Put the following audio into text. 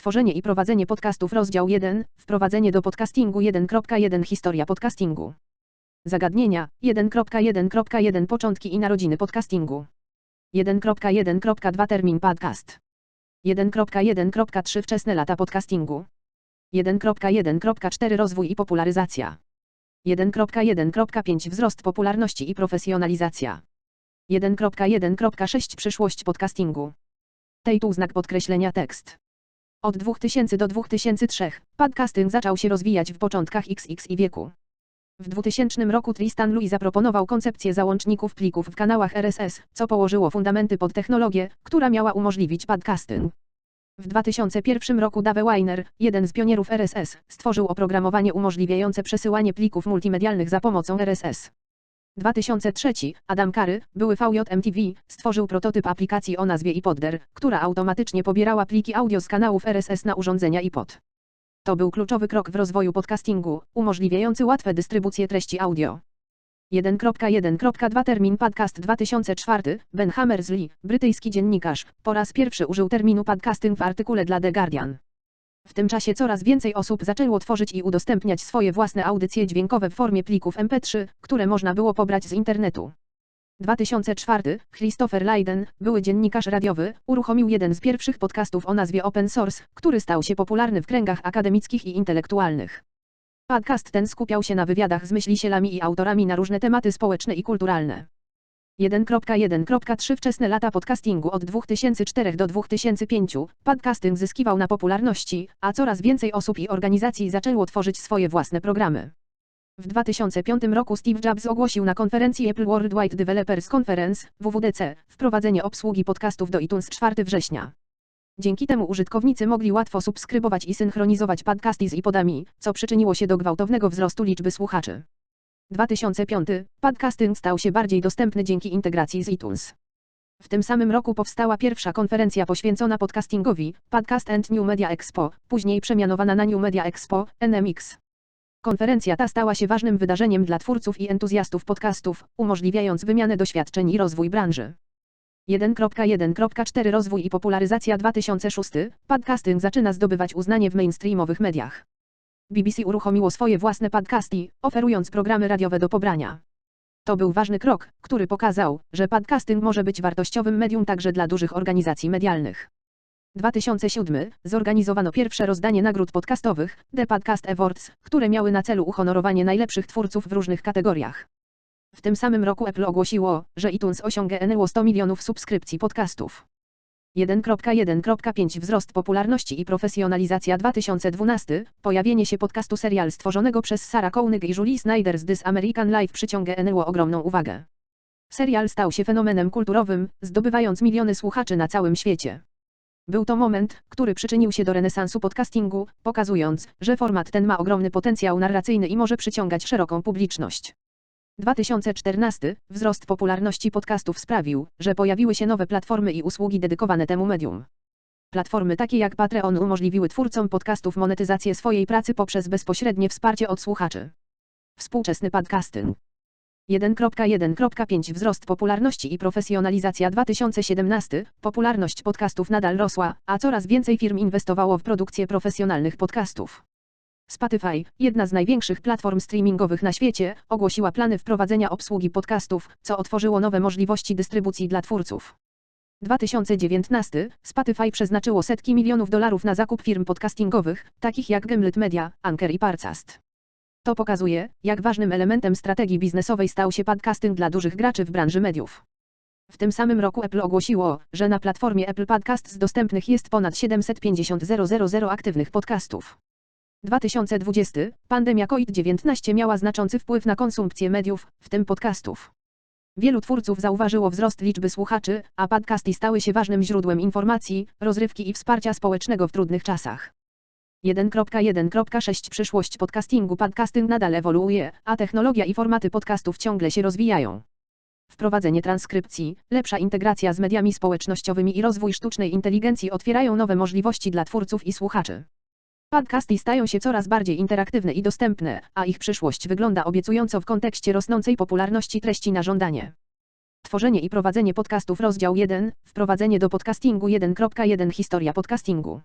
Tworzenie i prowadzenie podcastów rozdział 1. Wprowadzenie do podcastingu 1.1 Historia podcastingu. Zagadnienia 1.1.1 Początki i narodziny podcastingu. 1.1.2 Termin podcast. 1.1.3 Wczesne lata podcastingu. 1.1.4 Rozwój i popularyzacja. 1.1.5 Wzrost popularności i profesjonalizacja. 1.1.6 Przyszłość podcastingu. Tytuł znak podkreślenia tekst. Od 2000 do 2003 podcasting zaczął się rozwijać w początkach XX i wieku. W 2000 roku Tristan Louis zaproponował koncepcję załączników plików w kanałach RSS, co położyło fundamenty pod technologię, która miała umożliwić podcasting. W 2001 roku Dave Weiner, jeden z pionierów RSS, stworzył oprogramowanie umożliwiające przesyłanie plików multimedialnych za pomocą RSS. 2003 Adam Kary, były VJMTV, stworzył prototyp aplikacji o nazwie iPodder, która automatycznie pobierała pliki audio z kanałów RSS na urządzenia iPod. To był kluczowy krok w rozwoju podcastingu, umożliwiający łatwe dystrybucję treści audio. 1.1.2 Termin podcast 2004 Ben Hammersley, brytyjski dziennikarz, po raz pierwszy użył terminu podcasting w artykule dla The Guardian. W tym czasie coraz więcej osób zaczęło tworzyć i udostępniać swoje własne audycje dźwiękowe w formie plików MP3, które można było pobrać z internetu. 2004 Christopher Leyden, były dziennikarz radiowy, uruchomił jeden z pierwszych podcastów o nazwie Open Source, który stał się popularny w kręgach akademickich i intelektualnych. Podcast ten skupiał się na wywiadach z myślicielami i autorami na różne tematy społeczne i kulturalne. 1.1.3 Wczesne lata podcastingu od 2004 do 2005 podcasting zyskiwał na popularności, a coraz więcej osób i organizacji zaczęło tworzyć swoje własne programy. W 2005 roku Steve Jobs ogłosił na konferencji Apple Worldwide Developers Conference WWDC wprowadzenie obsługi podcastów do iTunes 4 września. Dzięki temu użytkownicy mogli łatwo subskrybować i synchronizować podcasty z iPodami, co przyczyniło się do gwałtownego wzrostu liczby słuchaczy. 2005 podcasting stał się bardziej dostępny dzięki integracji z iTunes. W tym samym roku powstała pierwsza konferencja poświęcona podcastingowi, Podcast and New Media Expo, później przemianowana na New Media Expo, NMX. Konferencja ta stała się ważnym wydarzeniem dla twórców i entuzjastów podcastów, umożliwiając wymianę doświadczeń i rozwój branży. 1.1.4 Rozwój i popularyzacja 2006 Podcasting zaczyna zdobywać uznanie w mainstreamowych mediach. BBC uruchomiło swoje własne podcasty, oferując programy radiowe do pobrania. To był ważny krok, który pokazał, że podcasting może być wartościowym medium także dla dużych organizacji medialnych. 2007 zorganizowano pierwsze rozdanie nagród podcastowych, The Podcast Awards, które miały na celu uhonorowanie najlepszych twórców w różnych kategoriach. W tym samym roku Apple ogłosiło, że iTunes osiągnęło 100 milionów subskrypcji podcastów. 1.1.5 Wzrost popularności i profesjonalizacja 2012 Pojawienie się podcastu serial stworzonego przez Sarah Koenig i Julie Snyder z This American Life przyciągnęło ogromną uwagę. Serial stał się fenomenem kulturowym, zdobywając miliony słuchaczy na całym świecie. Był to moment, który przyczynił się do renesansu podcastingu, pokazując, że format ten ma ogromny potencjał narracyjny i może przyciągać szeroką publiczność. 2014 wzrost popularności podcastów sprawił, że pojawiły się nowe platformy i usługi dedykowane temu medium. Platformy takie jak Patreon umożliwiły twórcom podcastów monetyzację swojej pracy poprzez bezpośrednie wsparcie od słuchaczy. Współczesny podcasting 1.1.5 Wzrost popularności i profesjonalizacja 2017 Popularność podcastów nadal rosła, a coraz więcej firm inwestowało w produkcję profesjonalnych podcastów. Spotify, jedna z największych platform streamingowych na świecie, ogłosiła plany wprowadzenia obsługi podcastów, co otworzyło nowe możliwości dystrybucji dla twórców. 2019 Spotify przeznaczyło setki milionów dolarów na zakup firm podcastingowych, takich jak Gimlet Media, Anchor i Parcast. To pokazuje, jak ważnym elementem strategii biznesowej stał się podcasting dla dużych graczy w branży mediów. W tym samym roku Apple ogłosiło, że na platformie Apple Podcasts dostępnych jest ponad 750 000 aktywnych podcastów. 2020 pandemia COVID-19 miała znaczący wpływ na konsumpcję mediów, w tym podcastów. Wielu twórców zauważyło wzrost liczby słuchaczy, a podcasty stały się ważnym źródłem informacji, rozrywki i wsparcia społecznego w trudnych czasach. 1.1.6 Przyszłość podcastingu Podcasting nadal ewoluuje, a technologia i formaty podcastów ciągle się rozwijają. Wprowadzenie transkrypcji, lepsza integracja z mediami społecznościowymi i rozwój sztucznej inteligencji otwierają nowe możliwości dla twórców i słuchaczy. Podcasty stają się coraz bardziej interaktywne i dostępne, a ich przyszłość wygląda obiecująco w kontekście rosnącej popularności treści na żądanie. Tworzenie i prowadzenie podcastów Rozdział 1 Wprowadzenie do podcastingu 1.1 Historia podcastingu